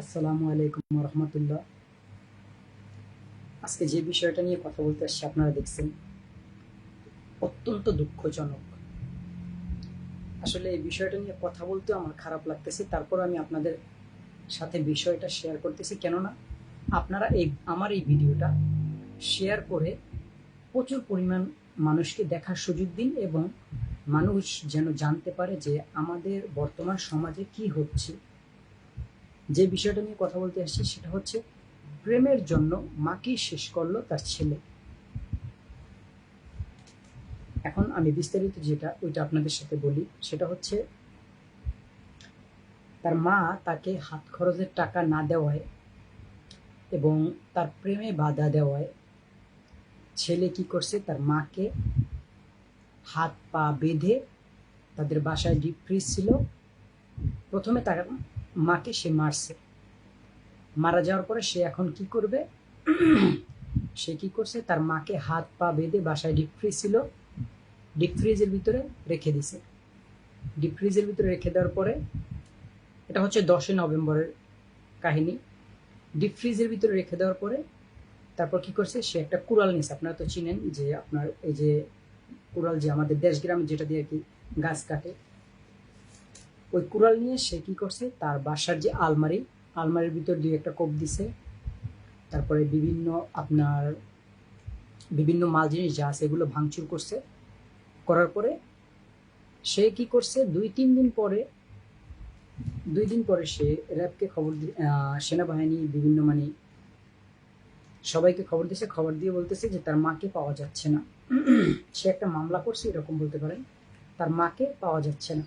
আসসালামু আলাইকুম রহমতুল্লাহ আজকে যে বিষয়টা নিয়ে কথা বলতে আসছি, আপনারা দেখছেন, অত্যন্ত দুঃখজনক। আসলে এই বিষয়টা নিয়ে কথা বলতে আমার খারাপ লাগতেছে, তারপর আমি আপনাদের সাথে বিষয়টা শেয়ার করতেছি। কেননা, আপনারা এই, আমার এই ভিডিওটা শেয়ার করে প্রচুর পরিমাণ মানুষকে দেখার সুযোগ দিন এবং মানুষ যেন জানতে পারে যে আমাদের বর্তমান সমাজে কি হচ্ছে। যে বিষয়টা নিয়ে কথা বলতে আসছি সেটা হচ্ছে প্রেমের জন্য মাকেই শেষ করল তার ছেলে। এখন আমি বিস্তারিত যেটা, ওইটা আপনাদের সাথে বলি, সেটা হচ্ছে তার মা তাকে হাত খরচের টাকা না দেওয়ায় এবং তার প্রেমে বাধা দেওয়ায় ছেলে কি করছে, তার মাকে হাত পা বেঁধে তাদের বাসায় ডিপ ফ্রিজ ছিল। প্রথমে তার মাকে সে মারছে। মারা যাওয়ার পরে সে এখন কি করবে? সে কি করছে? তার মাকে হাত পা বেঁধে বাসায় ডিপ ফ্রিজ ছিল। ডিপ ফ্রিজের ভিতরে রেখে দিছে। ডিপ ফ্রিজের ভিতরে রেখে দেওয়ার পরে এটা হচ্ছে দশই নভেম্বরের কাহিনী। ডিপ ফ্রিজের ভিতরে রেখে দেওয়ার পরে তারপর কি করছে? সে একটা কুড়াল নিছে। আপনারা তো চিনেন যে আপনার এই যে কুড়াল যে আমাদের দেশ গ্রামে যেটা দিয়ে আর কি গাছ কাটে ওই কুড়াল নিয়ে সে কি করছে? তার বাসার যে আলমারি, আলমারির ভিতর দুই একটা কোপ দিছে। তারপরে বিভিন্ন আপনার বিভিন্ন মাল জিনিস যা আছে এগুলো ভাঙচুর করছে। করার পরে সে কি করছে? দুই, তিন দিন পরে, দুই দিন পরে সে র্যাবকে খবর সেনাবাহিনী, বিভিন্ন মানে সবাইকে খবর দিয়েছে খবর দিয়ে বলতেছে যে তার মাকে পাওয়া যাচ্ছে না। সে একটা মামলা করছে, এরকম বলতে পারেন। তার মাকে পাওয়া যাচ্ছে না।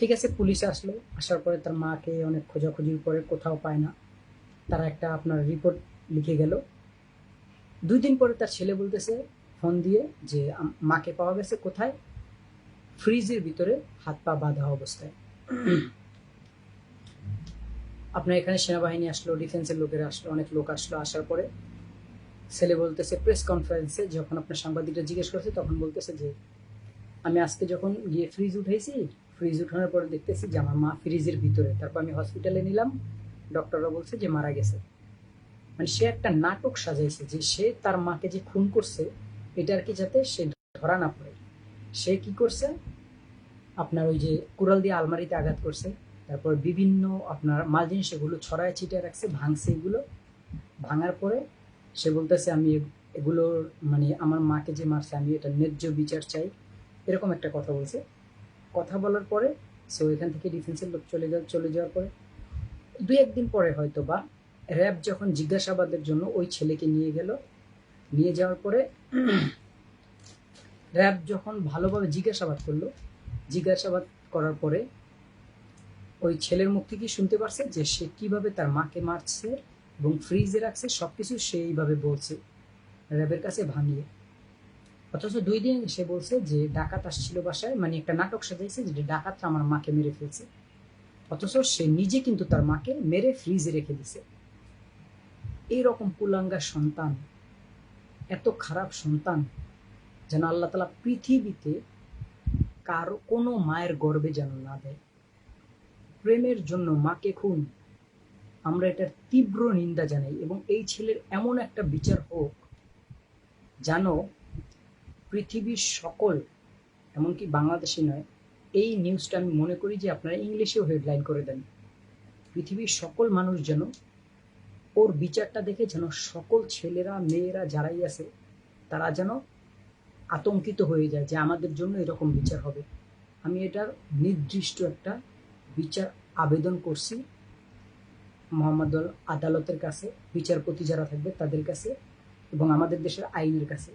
ঠিক আছে, পুলিশ আসলো। আসার পরে তার মাকে অনেক খোঁজাখুঁজির পরে কোথাও পায় না। তারা একটা আপনার রিপোর্ট লিখে গেল। দুই দিন পরে তার ছেলে বলতেছে, ফোন দিয়ে যে মাকে পাওয়া গেছে কোথায়? ফ্রিজের ভিতরে হাত পা বাঁধা অবস্থায়। আপনার এখানে সেনাবাহিনী আসলো ডিফেন্সের লোকেরা আসলো, অনেক লোক আসলো আসার পরে। ছেলে বলতেছে প্রেস কনফারেন্সে যখন আপনার সাংবাদিকরা জিজ্ঞেস করছে, তখন বলতেছে যে, আমি আজকে যখন গিয়ে ফ্রিজ উঠেছি ফ্রিজ উঠানোর পরে দেখতেছি যে আমার মা ফ্রিজের ভিতরে। তারপর আমি হসপিটালে নিলাম। ডক্টররা বলছে যে মারা গেছে। মানে সে একটা নাটক সাজাইছে যে সে তার মাকে যে খুন করছে, এটা আর কি যাতে সে ধরা না পড়ে। সে কি করছে? আপনার ওই যে কুড়াল দিয়ে আলমারিতে আঘাত করছে। তারপর বিভিন্ন আপনার মাল জিনিস এগুলো ছড়ায়, ছিটিয়ে রাখছে, ভাঙছে এগুলো। ভাঙার পরে সে বলতেছে, আমি এগুলোর মানে আমার মাকে যে মারছে, আমি এটা ন্যায্য বিচার চাই। এরকম একটা কথা বলছে। কথা বলার পরে সো এখান থেকে ডিফেন্সের লোক চলে যাওয়ার চলে যাওয়ার পরে, দুই একদিন পরে হয়তো বা র্যাব যখন জিজ্ঞাসাবাদের জন্য ওই ছেলেকে নিয়ে গেল, নিয়ে যাওয়ার পরে র্যাব যখন ভালোভাবে জিজ্ঞাসাবাদ করল, জিজ্ঞাসাবাদ করার পরে ওই ছেলের মুখ থেকে শুনতে পারছে যে সে কীভাবে তার মাকে মারছে এবং ফ্রিজে রাখছে, সবকিছু সেইভাবে বলছে র্যাবের কাছে ভাঙিয়ে। অথচ দুই দিন সে বলছে যে ডাকাত আসছিল বাসায় মানে একটা নাটক সাজাইছে যে ডাকাতরা আমার মাকে মেরে ফেলছে। অথচ সে নিজে কিন্তু তার মাকে মেরে ফ্রিজে রেখে দিছে। এইরকম কুলাঙ্গা সন্তান, এত খারাপ সন্তান, যেন আল্লাহ তালা পৃথিবীতে কারও কোনো মায়ের গর্বে যেন না দেয়। প্রেমের জন্য মাকে খুন, আমরা এটার তীব্র নিন্দা জানাই এবং এই ছেলের এমন একটা বিচার হোক জানো পৃথিবীর সকল, এমনকি বাংলাদেশে নয়, এই নিউজটা আমি মনে করি যে আপনারা ইংলিশেও হেডলাইন করে দেন। পৃথিবীর সকল মানুষ যেন ওর বিচারটা দেখে যেন সকল ছেলেরা, মেয়েরা যারাই আছে, তারা যেন আতঙ্কিত হয়ে যায় যে আমাদের জন্য এরকম বিচার হবে। আমি এটার নির্দিষ্ট একটা বিচার আবেদন করছি। মোহাম্মদ আদালতের কাছে, বিচারপতি যারা থাকবে তাদের কাছে এবং আমাদের দেশের আইনের কাছে।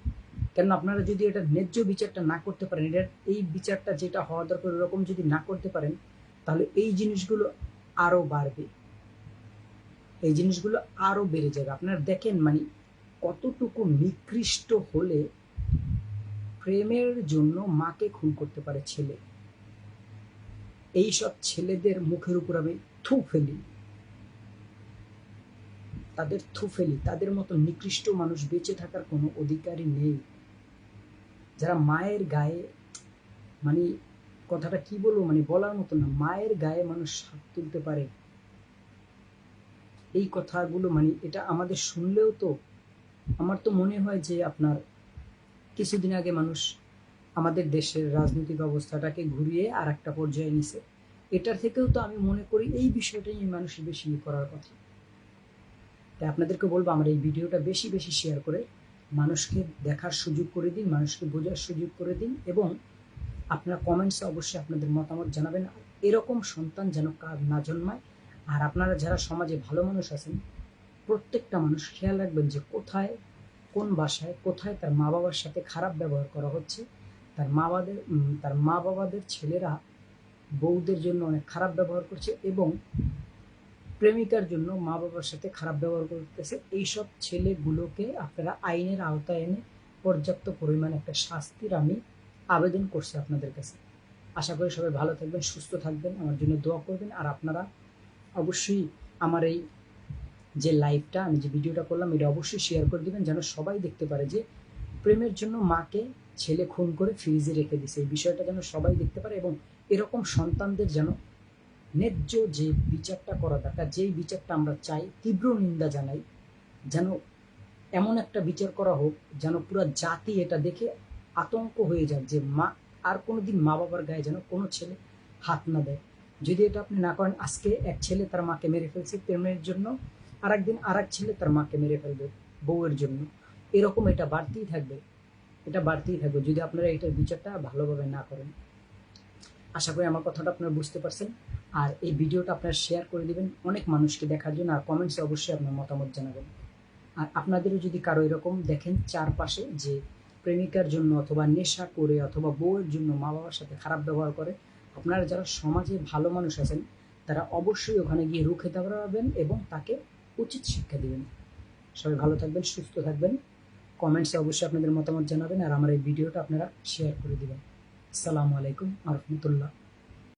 কেন আপনারা যদি এটা ন্যায্য বিচারটা না করতে পারেন এটার এই বিচারটা যেটা হওয়া দরকার, ওরকম যদি না করতে পারেন, তাহলে এই জিনিসগুলো আরও বাড়বে। এই জিনিসগুলো আরও বেড়ে যাবে। আপনারা দেখেন মানে কতটুকু নিকৃষ্ট হলে প্রেমের জন্য মাকে খুন করতে পারে ছেলে। এই সব ছেলেদের মুখের উপর আমি থু ফেলি। তাদের থু ফেলি। তাদের মতো নিকৃষ্ট মানুষ বেঁচে থাকার কোনো অধিকারই নেই। যারা মায়ের গায়ে মানে কথাটা কি বলব মানে বলার মতো না, মায়ের গায়ে মানুষ হাত তুলতে পারে। এই কথাগুলো মানে এটা আমাদের শুনলেও তো, আমার তো মনে হয় যে আপনার কিছুদিন আগে মানুষ আমাদের দেশের রাজনৈতিক অবস্থাটাকে ঘুরিয়ে আর একটা পর্যায়ে নিছে। এটার থেকেও তো আমি মনে করি এই বিষয়টাই মানুষের বেশি করার কথা। তাই আপনাদেরকে বলব, আমার এই ভিডিওটা বেশি বেশি শেয়ার করে মানুষকে দেখার সুযোগ করে দিন, মানুষকে বোঝার সুযোগ করে দিন এবং আপনারা কমেন্টসে অবশ্যই আপনাদের মতামত জানাবেন। এরকম সন্তান যেন কার না জন্মায়। আর আপনারা যারা সমাজে ভালো মানুষ আছেন, প্রত্যেকটা মানুষ খেয়াল রাখবেন যে কোথায়, কোন বাসায়, কোথায় তার মা বাবার সাথে খারাপ ব্যবহার করা হচ্ছে। তার মা বাবাদের তার মা বাবাদের ছেলেরা বউদের জন্য অনেক খারাপ ব্যবহার করছে এবং প্রেমিকার জন্য মা বাবার সাথে খারাপ ব্যবহার করতেছে। এইসব ছেলেগুলোকে আপনারা আইনের আওতায় এনে পর্যাপ্ত পরিমাণ একটা শাস্তির আমি আবেদন করছি আপনাদের কাছে। আশা করি সবাই ভালো থাকবেন, সুস্থ থাকবেন। আমার জন্য দোয়া করবেন। আর আপনারা অবশ্যই আমার এই যে লাইভটা, আমি যে ভিডিওটা করলাম, এটা অবশ্যই শেয়ার করে দিবেন, যেন সবাই দেখতে পারে যে প্রেমের জন্য মাকে ছেলে খুন করে ফ্রিজে রেখে দিছে এই বিষয়টা যেন সবাই দেখতে পারে এবং এরকম সন্তানদের যেন ন্যায্য যে বিচারটা করা দরকার, যেই বিচারটা আমরা চাই, তীব্র নিন্দা জানাই, যেন এমন একটা বিচার করা হোক যেন পুরো জাতি এটা দেখে আতঙ্ক হয়ে যায় যে মা, আর কোনো দিন মা বাবার গায়ে যেন কোনো ছেলে হাত না দেয়। যদি এটা আপনি না করেন, আজকে এক ছেলে তার মাকে মেরে ফেলছে প্রেমের জন্য আর একদিন আর এক ছেলে তার মাকে মেরে ফেলবে বউয়ের জন্য। এরকম এটা বাড়তেই থাকবে, এটা বাড়তেই থাকবে। যদি আপনারা এটার বিচারটা ভালোভাবে না করেন, আশা করি আমার কথাটা আপনারা বুঝতে পারছেন। আর এই ভিডিওটা আপনারা শেয়ার করে দিবেন অনেক মানুষকে দেখার জন্য, আর কমেন্টসে অবশ্যই আপনার মতামত জানাবেন। আর আপনাদেরও যদি কারও এরকম দেখেন চারপাশে যে প্রেমিকার জন্য অথবা নেশা করে অথবা বউয়ের জন্য মা বাবার সাথে খারাপ ব্যবহার করে, আপনারা যারা সমাজে ভালো মানুষ আছেন, তারা অবশ্যই ওখানে গিয়ে রুখে দাঁড়াবেন এবং তাকে উচিত শিক্ষা দেবেন। সবাই ভালো থাকবেন, সুস্থ থাকবেন। কমেন্টসে অবশ্যই আপনাদের মতামত জানাবেন, আর আমার এই ভিডিওটা আপনারা শেয়ার করে দেবেন। আসসালামু আলাইকুম আরহামতুল্লাহ